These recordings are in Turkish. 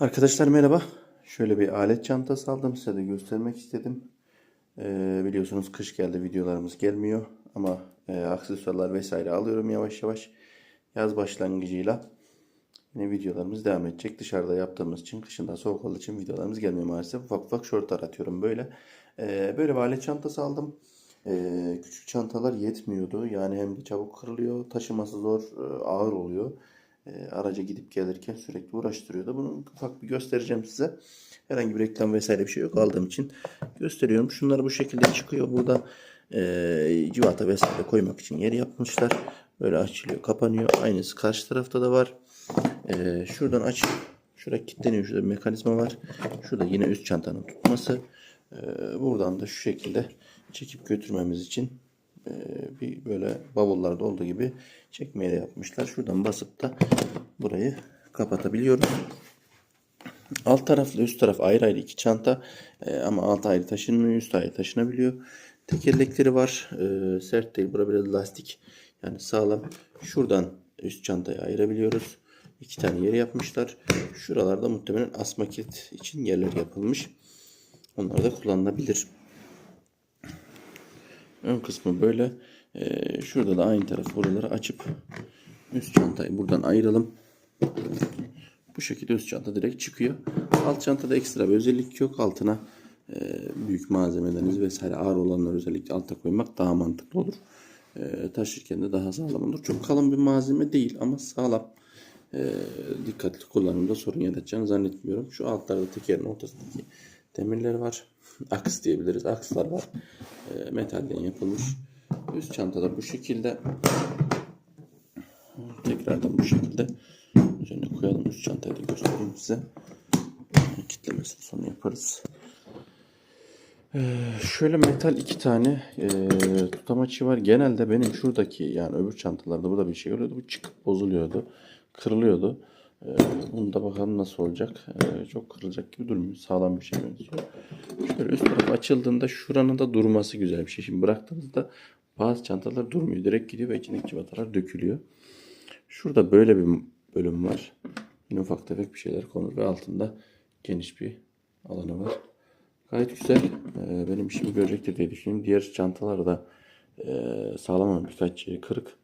Arkadaşlar merhaba. Şöyle bir alet çantası aldım. Size de göstermek istedim. Ee, biliyorsunuz kış geldi videolarımız gelmiyor. Ama e, aksesuarlar vesaire alıyorum yavaş yavaş. Yaz başlangıcıyla yine videolarımız devam edecek. Dışarıda yaptığımız için kışında soğuk olduğu için videolarımız gelmiyor maalesef. Ufak ufak shortlar atıyorum böyle. Ee, böyle bir alet çantası aldım. Ee, küçük çantalar yetmiyordu. Yani hem de çabuk kırılıyor. Taşıması zor, e, ağır oluyor. E, araca gidip gelirken sürekli uğraştırıyordu. Bunu ufak bir göstereceğim size. Herhangi bir reklam vesaire bir şey yok aldığım için gösteriyorum. Şunlar bu şekilde çıkıyor. Burada e, civata vesaire koymak için yer yapmışlar. Böyle açılıyor, kapanıyor. Aynısı karşı tarafta da var. E, şuradan açıp şurada kilitleniyor. Şurada bir mekanizma var. Şurada yine üst çantanın tutması. E, buradan da şu şekilde çekip götürmemiz için bir böyle bavullarda olduğu gibi çekmeye de yapmışlar. Şuradan basıp da burayı kapatabiliyoruz. Alt tarafla üst taraf ayrı ayrı iki çanta E, ama alt ayrı taşınmıyor, üst ayrı taşınabiliyor. Tekerlekleri var. E, sert değil. Burada biraz lastik. Yani sağlam. Şuradan üst çantayı ayırabiliyoruz. İki tane yeri yapmışlar. Şuralarda muhtemelen asma kilit için yerler yapılmış. Onlar da kullanılabilir. Ön kısmı böyle. Ee, şurada da aynı taraf buraları açıp üst çantayı buradan ayıralım. Bu şekilde üst çanta direkt çıkıyor. Alt çantada ekstra bir özellik yok. Altına e, büyük malzemeleriniz vesaire ağır olanları özellikle alta koymak daha mantıklı olur. E, taşırken de daha sağlam olur. Çok kalın bir malzeme değil ama sağlam. E, dikkatli kullanımda sorun yaratacağını zannetmiyorum. Şu altlarda tekerin ortasındaki demirler var. Aks diyebiliriz. Akslar var. E, metalden yapılmış. Üst çantada bu şekilde. Tekrardan bu şekilde. Üzerine koyalım üst çantayı da göstereyim size. Kitlemesini sonra yaparız. Ee, şöyle metal iki tane e, tutamaçı var. Genelde benim şuradaki yani öbür çantalarda bu da bir şey oluyordu. Bu çıkıp bozuluyordu. Kırılıyordu. Ee, bunu da bakalım nasıl olacak. Ee, çok kırılacak gibi durmuyor. Sağlam bir şey benziyor. Şöyle üst taraf açıldığında şuranın da durması güzel bir şey. Şimdi bıraktığınızda bazı çantalar durmuyor. Direkt gidiyor ve içindeki civatalar dökülüyor. Şurada böyle bir bölüm var. Yine ufak tefek bir şeyler konur ve altında geniş bir alanı var. Gayet güzel. Ee, benim işimi görecektir diye düşünüyorum. Diğer çantalar da e, sağlam ama birkaç yeri kırık.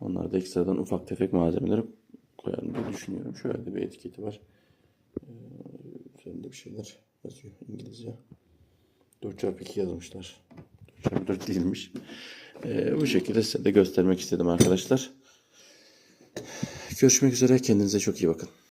Onlarda ekstradan ufak tefek malzemeleri koyarım diye düşünüyorum. Şöyle de bir etiketi var. Ee, üzerinde bir şeyler yazıyor İngilizce. 4x2 yazmışlar. 4x4 değilmiş. Ee, bu şekilde size de göstermek istedim arkadaşlar. Görüşmek üzere. Kendinize çok iyi bakın.